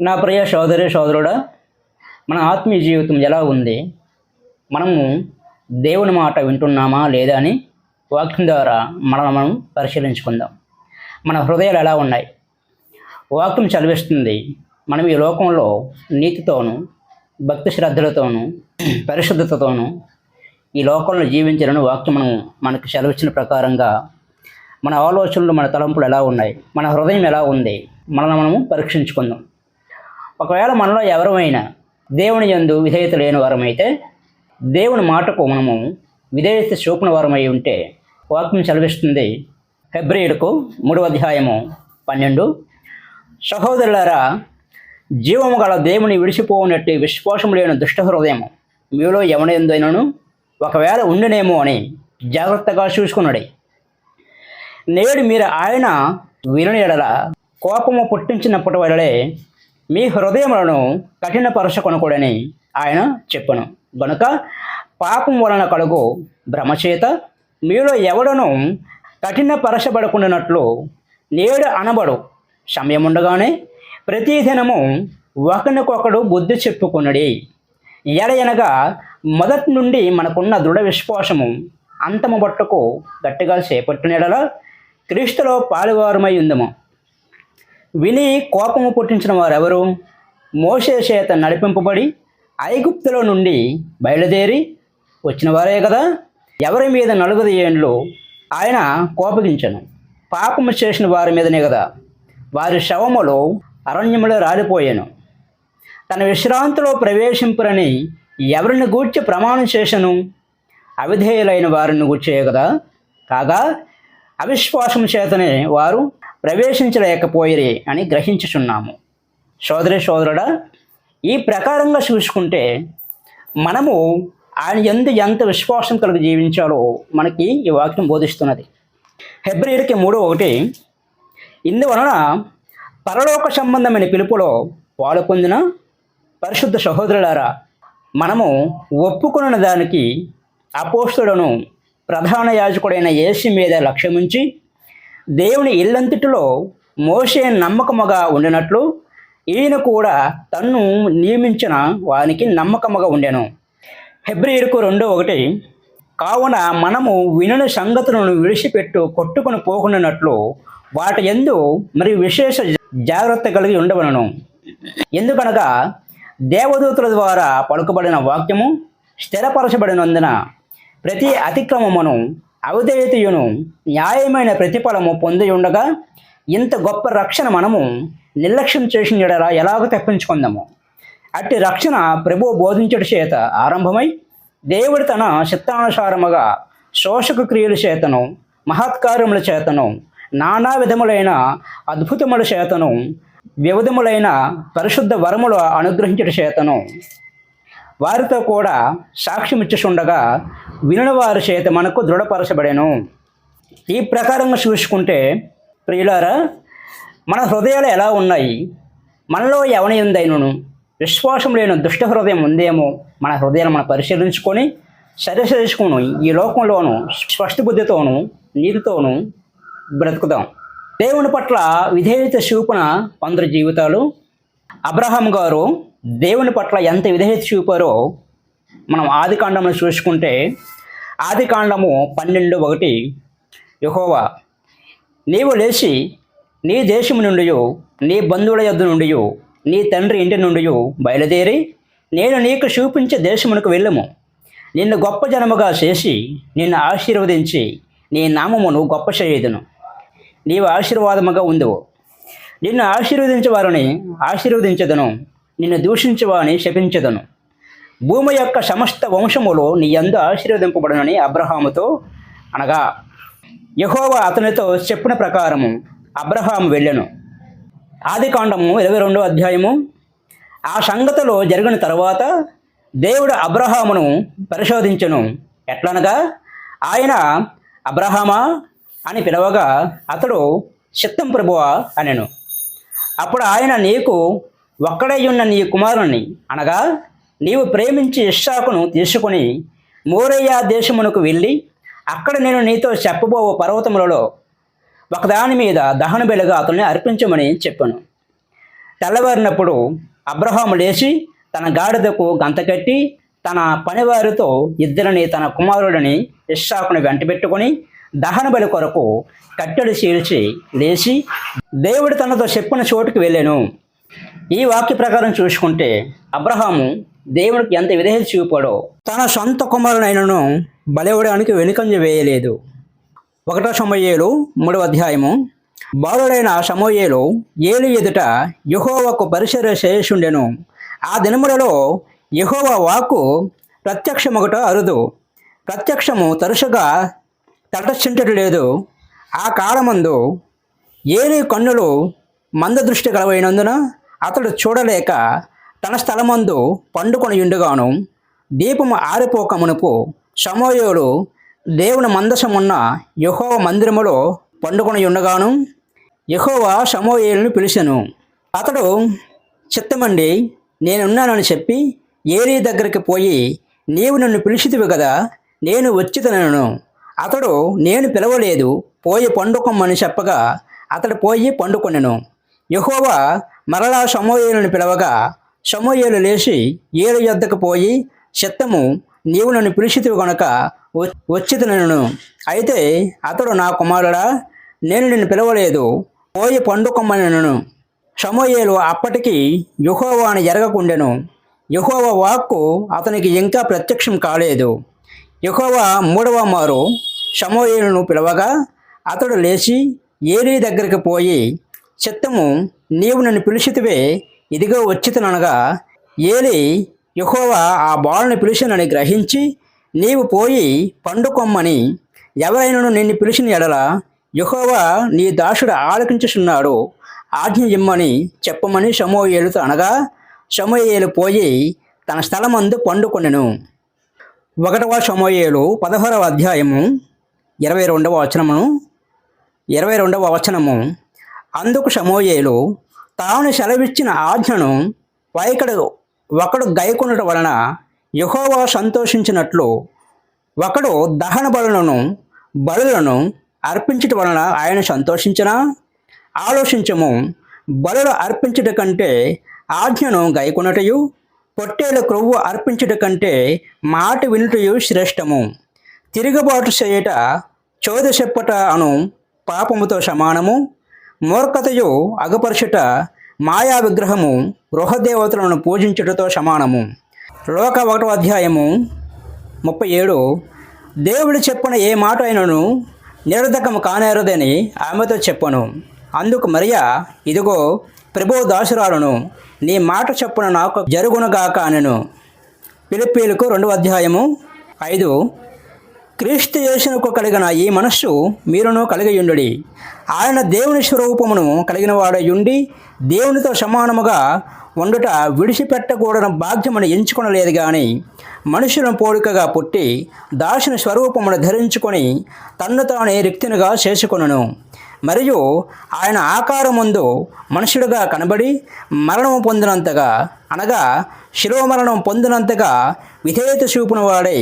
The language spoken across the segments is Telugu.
నా ప్రియ సోదరి సోదరుడా మన ఆత్మీయ జీవితం ఎలా ఉంది? మనము దేవుని మాట వింటున్నామా లేదా అని వాక్యం ద్వారా మనం మనం పరిశీలించుకుందాం. మన హృదయాలు ఎలా ఉన్నాయి? వాక్యం చదివిస్తుంది మనం ఈ లోకంలో నీతితోనూ భక్తి శ్రద్ధలతోనూ పరిశుద్ధతతోనూ ఈ లోకంలో జీవించాలని వాక్యం మనం మనకు సెలవిచ్చిన ప్రకారంగా మన ఆలోచనలు మన తలంపులు ఎలా ఉన్నాయి? మన హృదయం ఎలా ఉంది? మనల్ని మనము పరీక్షించుకుందాం. ఒకవేళ మనలో ఎవరమైనా దేవుని యందు విధేయత లేని వారమైతే దేవుని మాటకు మనము విధేయత చూపిన వారమై ఉంటే వాక్యం సెలవిస్తుంది. ఫిబ్రవరికు మూడవ అధ్యాయము పన్నెండు. సహోదరులారా జీవము గల దేవుని విడిచిపోనట్టు విశ్వాసం లేని దుష్ట హృదయం మీలో ఎవడైందైనను ఒకవేళ ఉండినేమో అని జాగ్రత్తగా చూసుకున్నాడు నేడు మీరు ఆయన వినని ఎడల కోపము పుట్టించినప్పటి వలలే మీ హృదయములను కఠినపరచకొనకూడని ఆయన చెప్పను. గనుక పాపం వలన కలుగు భ్రమచేత మీలో ఎవడను కఠినపరచబడుకున్నట్లు నేడు అనబడు. సమయం ఉండగానే ప్రతి దినము ఒకరికొకడు బుద్ధి చెప్పుకున్నడి ఎడయనగా మొదటి నుండి మనకున్న దృఢ విశ్వాసము అంతము బట్టుకు గట్టిగా చేపట్టినడలా క్రీస్తులో పాలువారమై ఉందము. విని కోపము పుట్టించిన వారెవరు? మోసే చేత నడిపింపబడి ఐగుప్తులో నుండి బయలుదేరి వచ్చిన వారే కదా? ఎవరి మీద నలుగుది ఏండ్లు ఆయన కోపగించను. పాపము చేసిన వారి మీదనే కదా. వారి శవములు అరణ్యములో రాలిపోయాను. తన విశ్రాంతిలో ప్రవేశింపురని ఎవరిని గూర్చి ప్రమాణం చేశాను? అవిధేయులైన వారిని గూర్చే కదా కాగా అవిశ్వాసం చేతనే వారు ప్రవేశించలేకపోయిరి అని గ్రహించుచున్నాము. సోదరి సోదరుడా ఈ ప్రకారంగా చూసుకుంటే మనము ఆయన ఎందు ఎంత విశ్వాసం కలిగి జీవించాలో మనకి ఈ వాక్యం బోధిస్తున్నది. ఫిబ్రవరికి మూడు ఒకటి ఇందువలన పరలోక సంబంధమైన పిలుపులో వాళ్ళు పొందిన పరిశుద్ధ సహోదరులారా మనము ఒప్పుకున్న దానికి అపోస్తులను ప్రధాన యాజకుడైన యేసు మీద లక్ష్యముంచి దేవుని ఇల్లంతటిలో మోసే నమ్మకముగా ఉండినట్లు ఈయన కూడా తన్ను నియమించిన వానికి నమ్మకముగా ఉండెను. హెబ్రియులకు రెండో ఒకటి కావున మనము వినని సంగతులను విడిచిపెట్టు కొట్టుకుని పోకుండానట్లు వాటి ఎందు మరి విశేష జాగ్రత్త కలిగి ఉండవలను. ఎందుకనగా దేవదూతుల ద్వారా పలుకబడిన వాక్యము స్థిరపరచబడినందున ప్రతి అతిక్రమమును అవధేయతయును న్యాయమైన ప్రతిఫలము పొంది ఉండగా ఇంత గొప్ప రక్షణ మనము నిర్లక్ష్యం చేసిన ఎడల ఎలాగ తప్పించుకుందాము. అట్టి రక్షణ ప్రభు బోధించడు చేత ఆరంభమై దేవుడు తన చిత్తానుసారముగా శోషక క్రియల చేతను మహత్కార్యముల చేతను నానా విధములైన అద్భుతముల చేతను వివిధములైన పరిశుద్ధ వరములు అనుగ్రహించట చేతను. వారితో కూడా సాక్ష్యం వినడవారి చేత మనకు దృఢపరచబడెను. ఈ ప్రకారంగా చూసుకుంటే ప్రియులారా మన హృదయాలు ఎలా ఉన్నాయి? మనలో ఎవని ఉందైనను? విశ్వాసం లేని దుష్ట హృదయం ఉందేమో? మన హృదయాన్ని మనం పరిశీలించుకొని సరిచేసుకుని ఈ లోకంలోను స్పష్ట బుద్ధితోనూ నీతితోనూ బ్రతుకుదాం. దేవుని పట్ల విధేయత చూపున కొందరు జీవితాలు అబ్రహాం గారు దేవుని పట్ల ఎంత విధేయత చూపారో మనం ఆది కాండంలో చూసుకుంటే ఆది కాండము పన్నెండు ఒకటి. యహోవా నీవు లేచి నీ దేశము నుండి నీ బంధువుల యొద్ నుండి నీ తండ్రి ఇంటి నుండి బయలుదేరి నేను నీకు చూపించే దేశమునకు వెళ్ళము. నిన్ను గొప్ప జనముగా చేసి నిన్ను ఆశీర్వదించి నీ నామమును గొప్ప చేయదును. నీవు ఆశీర్వాదముగా ఉందువు. నిన్ను ఆశీర్వదించే వారిని ఆశీర్వదించదను. నిన్ను దూషించేవారిని శపించదను. భూమి యొక్క సమస్త వంశములో నీ యందు ఆశీర్వదింపబడనని అబ్రహాముతో అనగా యహోవా అతనితో చెప్పిన ప్రకారము అబ్రహాము వెళ్ళెను. ఆది కాండము ఇరవై రెండో అధ్యాయము. ఆ సంగతిలో జరిగిన తర్వాత దేవుడు అబ్రహామును పరిశోధించను. ఎట్లనగా ఆయన అబ్రహామా అని పిలవగా అతడు చిత్తం ప్రభువా అనెను. అప్పుడు ఆయన నీకు ఒక్కడై ఉన్న నీ కుమారుని అనగా నీవు ప్రేమించి ఇష్షాకును తీసుకుని మోరయ్య దేశమునకు వెళ్ళి అక్కడ నేను నీతో చెప్పబో పర్వతములలో ఒకదాని మీద దహన బెలుగా అతన్ని అర్పించమని చెప్పాను. తెల్లవారినప్పుడు అబ్రహాము లేచి తన గాడిదకు గంత కట్టి తన పనివారితో ఇద్దరిని తన కుమారుడిని ఇస్సాకుని వెంటబెట్టుకొని దహన బలి కొరకు కట్టెలు చీల్చి లేచి దేవుడు తనతో చెప్పిన చోటుకు వెళ్ళాను. ఈ వాక్య ప్రకారం చూసుకుంటే అబ్రహాము దేవునికి ఎంత విధేయత చూపాడో తన సొంత కుమారునైనను బలివడానికి వెనుకంజ వేయలేదు. ఒకటో సమయేలు మూడవ అధ్యాయము. బాలుడైన సమోయేలు ఏలి ఎదుట యహోవకు పరిసర శేషుండెను ఆ దినములలో యహోవ ప్రత్యక్షం ప్రత్యక్షమొకట అరుదు. ప్రత్యక్షము తరచుగా తటస్థించట లేదు. ఆ కాలమందు ఏలి కన్నులు మందదృష్టి గలవైనందున అతడు చూడలేక తన స్థలమందు పండుకొని ఉండుగాను దీపము ఆరిపోకమునుపు సమోయోలు దేవుని మందసమున్న యహోవ మందిరములో పండుకొని ఉండగాను యహోవ సమోయేలును పిలిచెను. అతడు చిత్తమండి నేనున్నానని చెప్పి ఏరీ దగ్గరికి పోయి నీవు నన్ను పిలిచితివి కదా నేను వచ్చితనను అతడు నేను పిలవలేదు పోయి పండుకొమ్మని చెప్పగా అతడు పోయి పండుకొనెను. యహోవా మరలా సమోయేలును పిలవగా సమోయేలు లేచి ఏలు యొద్దకు పోయి చిత్తము నీవు నన్ను పిలిచితివి గనుక నన్ను అయితే అతడు నా కుమారుడా నేను నిన్ను పిలవలేదు పోయి పండుకొమ్మనను. సమోయేలు అప్పటికి అని ఎరగకుండెను. యహోవ వాక్కు అతనికి ఇంకా ప్రత్యక్షం కాలేదు. యహోవా మూడవ మారు సమోయేలును పిలవగా అతడు లేచి ఏలీ దగ్గరికి పోయి చిత్తము నీవు నన్ను పిలిచితివే ఇదిగో వచ్చితననగా ఏలి యహోవా ఆ బాలుని పిలిచినని గ్రహించి నీవు పోయి పండుకొమ్మని ఎవరైనను నిన్ను పిలిచిన ఎడల యహోవా నీ దాసుడు ఆలకించుచున్నాడు. ఆజ్ఞ ఇమ్మని చెప్పమని సమోయేలుతో అనగా సమోయేలు పోయి తన స్థలమందు పండుకొనెను ఒకటవ సమోయేలు పదహారవ అధ్యాయము ఇరవై రెండవ వచనమును ఇరవై రెండవ వచనము. అందుకు సమోయేలు తాను సెలవిచ్చిన ఆజ్ఞను వైకడు ఒకడు గైకొనడం వలన యహోవా సంతోషించినట్లు ఒకడు దహన బలులను బలులను అర్పించటం వలన ఆయన సంతోషించనా? ఆలోచించము బలులు అర్పించుట కంటే ఆజ్ఞను గైకొనటయు పొట్టేలు క్రొవ్వు అర్పించుట కంటే మాట వినుటయు శ్రేష్టము. తిరుగుబాటు చేయుట చోద చెప్పట అను పాపముతో సమానము. మూర్ఖతయు అగపరచుట మాయా విగ్రహము గృహదేవతలను పూజించుటతో సమానము. లోక ఒకటో అధ్యాయము ముప్పై ఏడు. దేవుడు చెప్పిన ఏ మాట అయినను నిరర్ధకము కానేరదని ఆమెతో చెప్పను. అందుకు మరియా ఇదిగో ప్రభు దాసురాలను నీ మాట చెప్పున నాకు జరుగునుగాక అనెను. పిలిపీలకు రెండవ అధ్యాయము ఐదు. క్రీస్తు యేసునకు కలిగిన ఈ మనస్సు మీరును కలిగియుండుడి. ఆయన దేవుని స్వరూపమును కలిగిన వాడయుండి దేవునితో సమానముగా వండుట విడిచిపెట్టకూడని భాగ్యమును ఎంచుకొనలేదు కానీ మనుషులను పోలికగా పుట్టి దాసుని స్వరూపమును ధరించుకొని తన్ను తానే రిక్తినిగా చేసుకొనును. మరియు ఆయన ఆకారముందు మనుషుడుగా కనబడి మరణము పొందినంతగా అనగా శిరోమరణం పొందినంతగా విధేయత చూపిన వాడై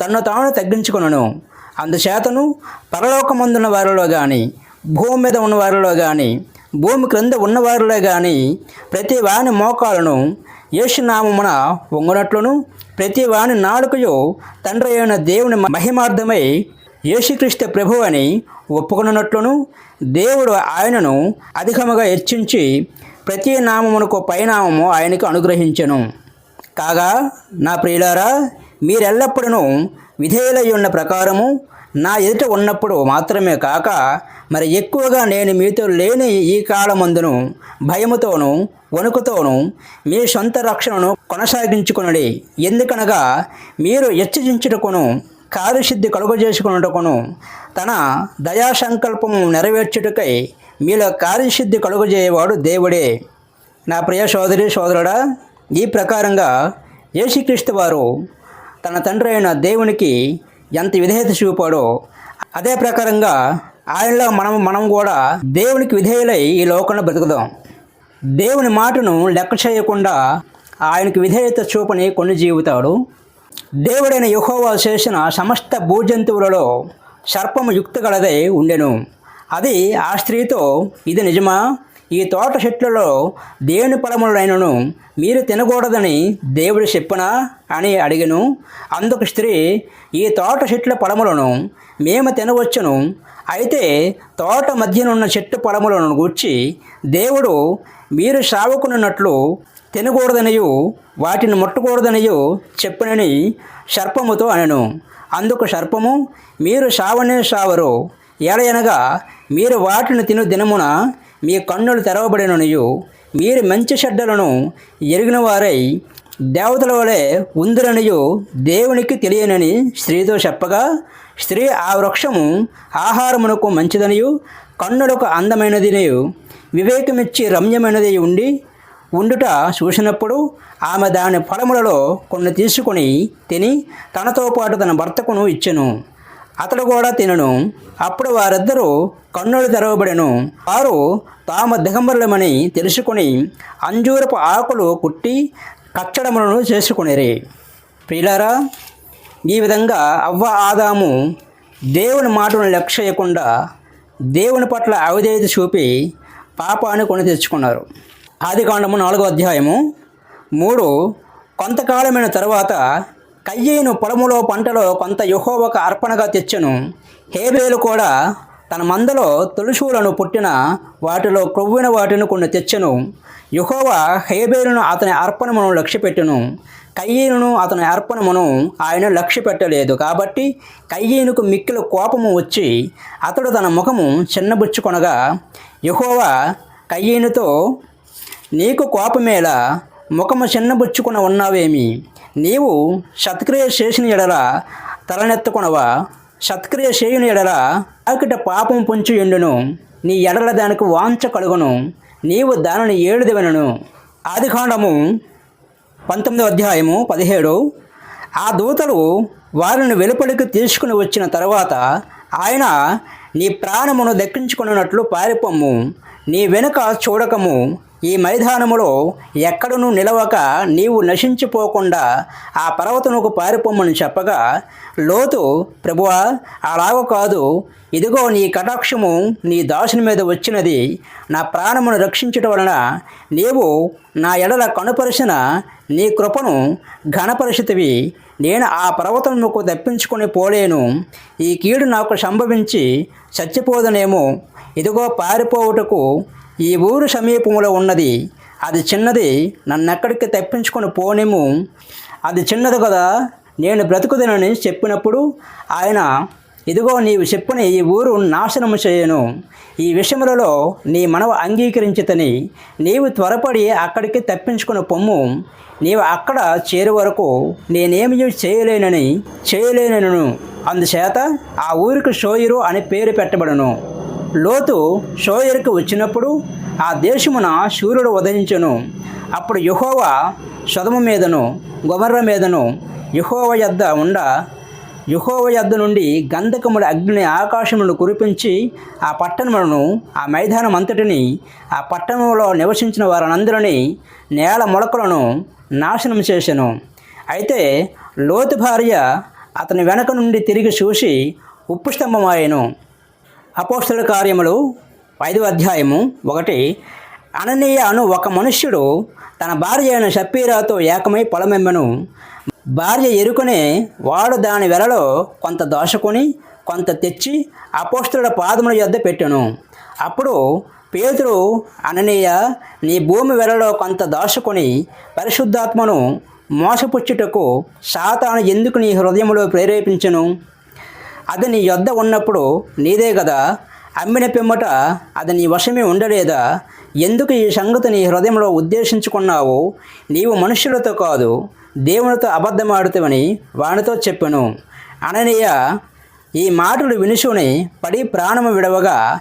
తన్ను తాను తగ్గించుకును అందుచేతను పరలోకమందున్న వారిలో కానీ భూమి మీద ఉన్న వారిలో కానీ భూమి క్రింద ఉన్నవారిలో కానీ ప్రతి వాని మోకాలను యేసునామమున వంగునట్లును. ప్రతి వాని నాలుకయు తండ్రి అయిన దేవుని మహిమార్థమై యేసుక్రీస్తు ప్రభు అని ఒప్పుకున్నట్లును దేవుడు ఆయనను అధికముగా హెచ్చించి ప్రతి నామమునకు పైనామము ఆయనకు అనుగ్రహించెను. కాగా నా ప్రియులారా మీరెల్లప్పుడూ విధేయులై ఉన్న ప్రకారము నా ఎదుట ఉన్నప్పుడు మాత్రమే కాక మరి ఎక్కువగా నేను మీతో లేని ఈ కాలమందును భయముతోనూ వణుకుతోనూ మీ సొంత రక్షణను కొనసాగించుకునడి. ఎందుకనగా మీరు హెచ్చరించుటకును కార్యసిద్ధి కలుగజేసుకున్నటకును తన దయా సంకల్పము నెరవేర్చుటకై మీలో కార్యసిద్ధి కలుగజేయవాడు దేవుడే. నా ప్రియ సోదరి సోదరుడా ఈ ప్రకారంగా యేసుక్రీస్తు వారు తన తండ్రి అయిన దేవునికి ఎంత విధేయత చూపాడో అదే ప్రకారంగా ఆయనలో మనం మనం కూడా దేవునికి విధేయులై ఈ లోకంలో బ్రతుకుదాం దేవుని మాటను లెక్క చేయకుండా ఆయనకు విధేయత చూపని కొన్ని జీవితాడు దేవుడైన యెహోవా చేసిన సమస్త భూజంతువులలో సర్పము యుక్తి గలదై ఉండెను. అది ఆ స్త్రీతో ఇది నిజమా? ఈ తోట చెట్లలో దేవుని ఫలములైనను మీరు తినకూడదని దేవుడు చెప్పనా అని అడిగను. అందుకు స్త్రీ ఈ తోట చెట్ల పడములను మేము తినవచ్చును. అయితే తోట మధ్యనున్న చెట్టు పడములను గూర్చి దేవుడు మీరు సావుకునున్నట్లు తినకూడదనియు వాటిని ముట్టకూడదనియు చెప్పునని సర్పముతో అనను. అందుకు సర్పము మీరు సావనే సావరు ఎలయనగా మీరు వాటిని తిను దినమున మీ కన్నులు తెరవబడిననియు. మీరు మంచి చెడ్డలను ఎరిగిన వారై దేవతల వలె ఉందిరనియు. దేవునికి తెలియనని స్త్రీతో చెప్పగా స్త్రీ ఆ వృక్షము ఆహారమునకు మంచిదనియు కన్నులకు అందమైనదినియు. వివేకమిచ్చి రమ్యమైనది ఉండి ఉండుట చూసినప్పుడు ఆమె దాని ఫలములలో కొన్ని తీసుకొని తిని తనతో పాటు తన భర్తకును ఇచ్చెను. అతడు కూడా తినను. అప్పుడు వారిద్దరూ కన్నులు తెరవబడెను. వారు తాము దిగంబరులమని తెలుసుకొని అంజూరపు ఆకులు కుట్టి కచ్చడములను చేసుకునేరి. ప్రియులారా ఈ విధంగా అవ్వ ఆదాము దేవుని మాటను లక్ష్య చేయకుండా దేవుని పట్ల అవిధేయత చూపి పాపాన్ని కొని తెచ్చుకున్నారు. ఆది కాండము నాలుగో అధ్యాయము మూడు కొంతకాలమైన తర్వాత కయ్యేను పొలములో పంటలో కొంత యుహోవకు అర్పణగా తెచ్చెను. హేబేలు కూడా తన మందలో తులుసులను పుట్టిన వాటిలో క్రొవ్విన వాటిని కొన్ని తెచ్చెను. యహోవా హేబేలును అతని అర్పణమును లక్ష్యపెట్టెను. కయ్యేనును అతని అర్పణమును ఆయన లక్ష్యపెట్టలేదు. కాబట్టి కయ్యేనుకు మిక్కిల కోపము వచ్చి అతడు తన ముఖము చిన్నబుచ్చుకొనగా యహోవా కయ్యేనుతో నీకు కోపమేలా ముఖము చిన్నబుచ్చుకుని ఉన్నావేమి? నీవు సత్క్రియ చేసిన ఎడల తలనెత్తుకొనవా సత్క్రియ చేయని ఎడల అకిట పాపం పొంచి ఎండును నీ ఎడల దానికి వాంచ కలుగును. నీవు దానిని ఏడుదవెనను ఆదికాండము పంతొమ్మిదో అధ్యాయము పదిహేడు. ఆ దూతలు వారిని వెలుపలికి తీసుకుని వచ్చిన తర్వాత ఆయన నీ ప్రాణమును దక్కించుకున్నట్లు పారిపోమ్ము. నీ వెనుక చూడకము. ఈ మైదానములో ఎక్కడను నిలవక నీవు నశించిపోకుండా ఆ పర్వతముకు పారిపోమ్మని చెప్పగా లోతు ప్రభువా అలాగ కాదు. ఇదిగో నీ కటాక్షము నీ దాసుని మీద వచ్చినది. నా ప్రాణమును రక్షించటం వలన నీవు నా ఎడల కనుపరిచిన నీ కృపను ఘనపరిచితివి. నేను ఆ పర్వతముకు తప్పించుకొని పోలేను. ఈ కీడు నాకు సంభవించి చచ్చిపోదనేమో. ఇదిగో పారిపోవుటకు ఈ ఊరు సమీపంలో ఉన్నది. అది చిన్నది. నన్నెక్కడికి తప్పించుకొని పోనేము. అది చిన్నది కదా. నేను బ్రతుకుదనని చెప్పినప్పుడు ఆయన ఇదిగో నీవు చెప్పుని ఈ ఊరు నాశనము చేయను. ఈ విషయములలో నీ మనవ అంగీకరించితని నీవు త్వరపడి అక్కడికి తప్పించుకుని పొమ్ము. నీవు అక్కడ చేరు వరకు నేనేమి చేయలేనని చేయలేనను. అందుచేత ఆ ఊరికి షోయిరు అని పేరు పెట్టబడను. లోతు షోయర్కి వచ్చినప్పుడు ఆ దేశమున సూర్యుడు ఉదయించను. అప్పుడు యుహోవ సొదము మీదను గొమర్ర మీదను యుహోవ యొద్ద ఉండ యుహోవ యొద్ద నుండి గంధకముల అగ్ని ఆకాశమును కురిపించి ఆ పట్టణములను ఆ మైదానం అంతటిని ఆ పట్టణంలో నివసించిన వారందరినీ నేల మొలకలను నాశనం చేశాను అయితే లోతు భార్య అతని వెనక నుండి తిరిగి చూసి ఉప్పు స్తంభమాయను. అపోస్తుల కార్యములు ఐదవ అధ్యాయము ఒకటి. అననీయ అను ఒక మనుష్యుడు తన భార్య అయిన షప్పీరాతో ఏకమై పొలమెమ్మను భార్య ఎరుకునే వాడు దాని వెలలో కొంత దోషకొని కొంత తెచ్చి అపోస్తుల పాదముల యొద్ద పెట్టెను. అప్పుడు పేతురు అననీయ నీ భూమి వెలలో కొంత దోషకొని పరిశుద్ధాత్మను మోసపుచ్చుటకు సాతాను ఎందుకు నీ హృదయంలో ప్రేరేపించను? అది నీ యొద్ద ఉన్నప్పుడు నీదే కదా అమ్మిన పిమ్మట అది నీ వశమే ఉండలేదా? ఎందుకు ఈ సంగతి నీ హృదయంలో ఉద్దేశించుకున్నావు? నీవు మనుషులతో కాదు దేవునితో అబద్ధమాడుతావని వానితో చెప్పాను. అననీయ ఈ మాటలు వినుసుని పడి ప్రాణము విడవగా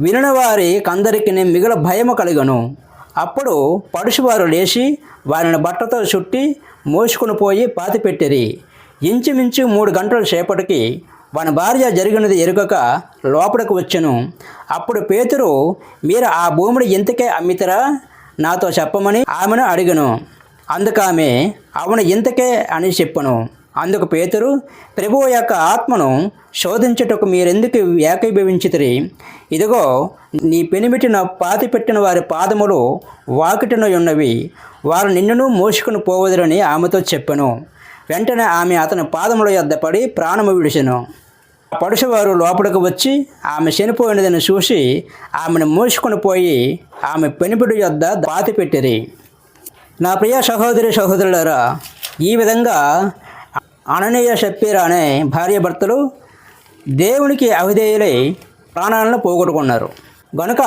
వినిన వారి కందరికి మిగిల భయము కలిగను. అప్పుడు పడుచువారు లేచి వారిని బట్టతో చుట్టి మోసుకుని పోయి పాతిపెట్టిరి. ఇంచుమించు మూడు గంటల సేపటికి వాని భార్య జరిగినది ఎరుగక లోపలికి వచ్చెను. అప్పుడు పేతురు మీరు ఆ భూమిని ఇంతకే అమ్మితరా? నాతో చెప్పమని ఆమెను అడిగను. అందుకామె అవును ఇంతకే అని చెప్పను. అందుకు పేతురు ప్రభువు యొక్క ఆత్మను శోధించుటకు మీరెందుకు ఏకీభవించితిరి? ఇదిగో నీ పెనిమిటిన పాతి పెట్టిన వారి పాదములు వాకిటిన ఉన్నవి. వారు నిన్నును మోసుకుని పోవదురని ఆమెతో చెప్పను. వెంటనే ఆమె అతని పాదముల యొద్ద పడి ప్రాణము విడిచెను. పడుచువారు లోపలికి వచ్చి ఆమె చనిపోయినదని చూసి ఆమెను మోసుకొని పోయి ఆమె పెనిపిడి యొద్ద పాతి పెట్టిరి. నా ప్రియ సహోదరి సహోదరులారా ఈ విధంగా అననీయ షప్పీర అనే భార్యాభర్తలు దేవునికి అవిధేయులై ప్రాణాలను పోగొట్టుకున్నారు. గనుక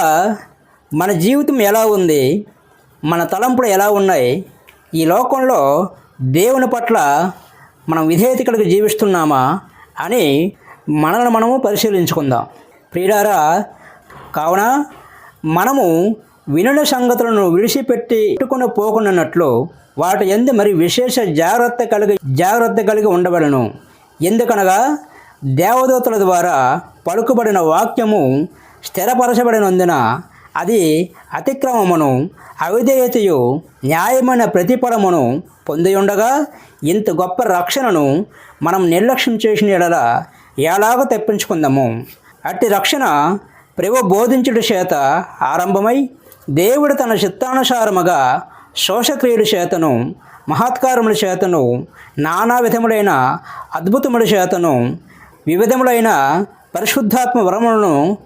మన జీవితం ఎలా ఉంది మన తలంపులు ఎలా ఉన్నాయి ఈ లోకంలో దేవుని పట్ల మనం విధేయత కలిగి జీవిస్తున్నామా అని మనల్ని మనము పరిశీలించుకుందాం. ప్రియులారా కావున మనము వినుల సంగతులను విడిచిపెట్టి పెట్టుకుని పోకున్నట్లు వాటి ఎందు మరి విశేష జాగ్రత్త కలిగి జాగ్రత్త కలిగి ఉండవలను. ఎందుకనగా దేవదూతల ద్వారా పలుకుబడిన వాక్యము స్థిరపరచబడినందున అది అతిక్రమమును అవిధేయతయు న్యాయమైన ప్రతిఫలమును పొంది ఉండగా ఇంత గొప్ప రక్షణను మనం నిర్లక్ష్యం చేసిన ఎడల ఎలాగో తెప్పించుకుందాము. అట్టి రక్షణ ప్రభు బోధించుట చేత ఆరంభమై దేవుడు తన చిత్తానుసారముగా శోషక్రియల చేతను మహత్కారముల చేతను నానా విధములైన అద్భుతముల చేతను వివిధములైన పరిశుద్ధాత్మ వరములను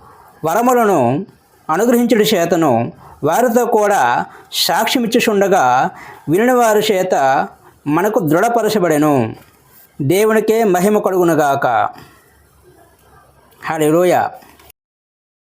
వరములను అనుగ్రహించుడి చేతను వారితో కూడా సాక్ష్యమిచ్చుచుండగా వినిన వారి చేత మనకు దృఢపరచబడెను. దేవునికే మహిమ కలుగునుగాక. ฮาเลลูยา